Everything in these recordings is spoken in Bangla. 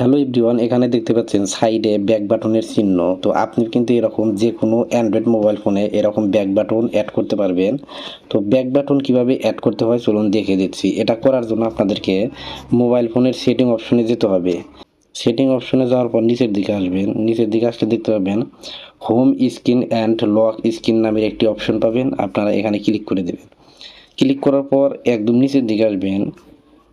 হ্যালো এভরিওয়ান, এখানে দেখতে পাচ্ছেন সাইডে ব্যাক বাটনের চিহ্ন। তো আপনি কিন্তু এরকম যে কোনো অ্যান্ড্রয়েড মোবাইল ফোনে এরকম ব্যাক বাটন অ্যাড করতে পারবেন। তো ব্যাক বাটন কীভাবে অ্যাড করতে হয় চলুন দেখে দিচ্ছি। এটা করার জন্য আপনাদেরকে মোবাইল ফোনের সেটিং অপশনে যেতে হবে। সেটিং অপশনে যাওয়ার পর নিচের দিকে আসবেন। নিচের দিকে আসলে দেখতে পাবেন home screen and lock screen নামের একটি অপশন পাবেন। আপনারা এখানে ক্লিক করে দেবেন। ক্লিক করার পর একদম নিচের দিকে আসবেন।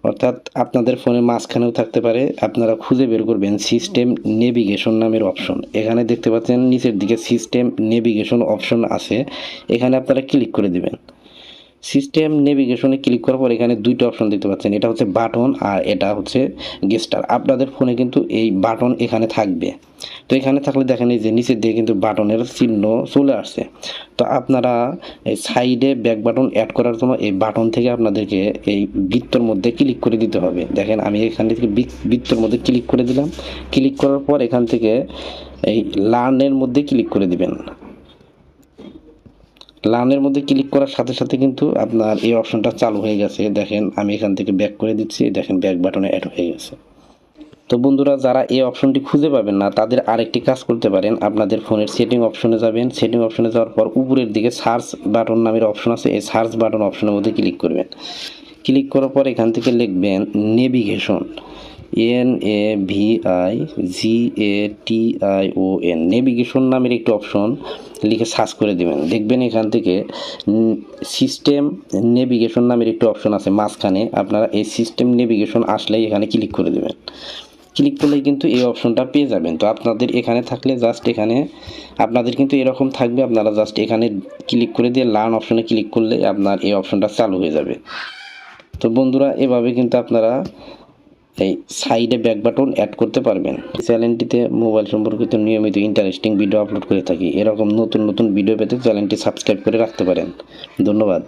অর্থাৎ আপনাদের ফোনের মাঝখানেও থাকতে পারে, আপনারা খুঁজে বের করবেন সিস্টেম নেভিগেশন নামের অপশন এখানে দেখতে পাচ্ছেন, নিচের দিকে সিস্টেম নেভিগেশন অপশন আছে। এখানে আপনারা ক্লিক করে দিবেন। সিস্টেম নেভিগেশনে ক্লিক করার পর এখানে দুইটা অপশন দেখতে পাচ্ছেন। এটা হচ্ছে বাটন আর এটা হচ্ছে গেস্টার আপনাদের ফোনে কিন্তু এই বাটন এখানে থাকবে। তো এখানে থাকলে দেখেন এই যে নিচের দিকে কিন্তু বাটনের চিহ্ন চলে আসছে। তো আপনারা এই সাইডে ব্যাক বাটন অ্যাড করার জন্য এই বাটন থেকে আপনাদেরকে এই বৃত্তর মধ্যে ক্লিক করে দিতে হবে। দেখেন আমি এখান থেকে বৃত্তর মধ্যে ক্লিক করে দিলাম। ক্লিক করার পর এখান থেকে এই লার্নের মধ্যে ক্লিক করে দিবেন। লার্নের মধ্যে ক্লিক করার সাথে সাথে কিন্তু আপনার এই অপশনটা চালু হয়ে গেছে। দেখেন, আমি এখান থেকে ব্যাক করে দিচ্ছি। দেখেন ব্যাক বাটনে অ্যাড হয়ে গেছে। তো বন্ধুরা, যারা এই অপশনটি খুঁজে পাবেন না, তাদের আরেকটি কাজ করতে পারেন। আপনাদের ফোনের সেটিং অপশনে যাবেন। সেটিং অপশনে যাওয়ার পর উপরের দিকে সার্চ বাটন নামের অপশন আছে। এই সার্চ বাটন অপশনের মধ্যে ক্লিক করবেন। ক্লিক করার পর এখান থেকে লিখবেন navigation N A V I G A T I O N navigation নামের একটি অপশন লিখে সার্চ করে দেবেন। দেখবেন এখান থেকে সিস্টেম নেভিগেশন নামের একটি অপশন আছে মাঝখানে। আপনারা এই সিস্টেম নেভিগেশন আসলেই এখানে ক্লিক করে দেবেন। ক্লিক করলেই কিন্তু এই অপশনটা পেয়ে যাবেন। তো আপনাদের এখানে থাকলে জাস্ট এখানে আপনাদের কিন্তু এরকম থাকবে। আপনারা জাস্ট এখানে ক্লিক করে দিয়ে লার্ন অপশনে ক্লিক করলে আপনার এই অপশনটা চালু হয়ে যাবে। তো বন্ধুরা, এভাবে কিন্তু আপনারা এই সাইডে ব্যাক বাটন অ্যাড করতে পারবেন। চ্যানেলটিতে মোবাইল সম্পর্কিত নিয়মিত ইন্টারেস্টিং ভিডিও আপলোড করে থাকি। এরকম নতুন নতুন ভিডিও পেতে চ্যানেলটি সাবস্ক্রাইব করে রাখতে পারেন। ধন্যবাদ।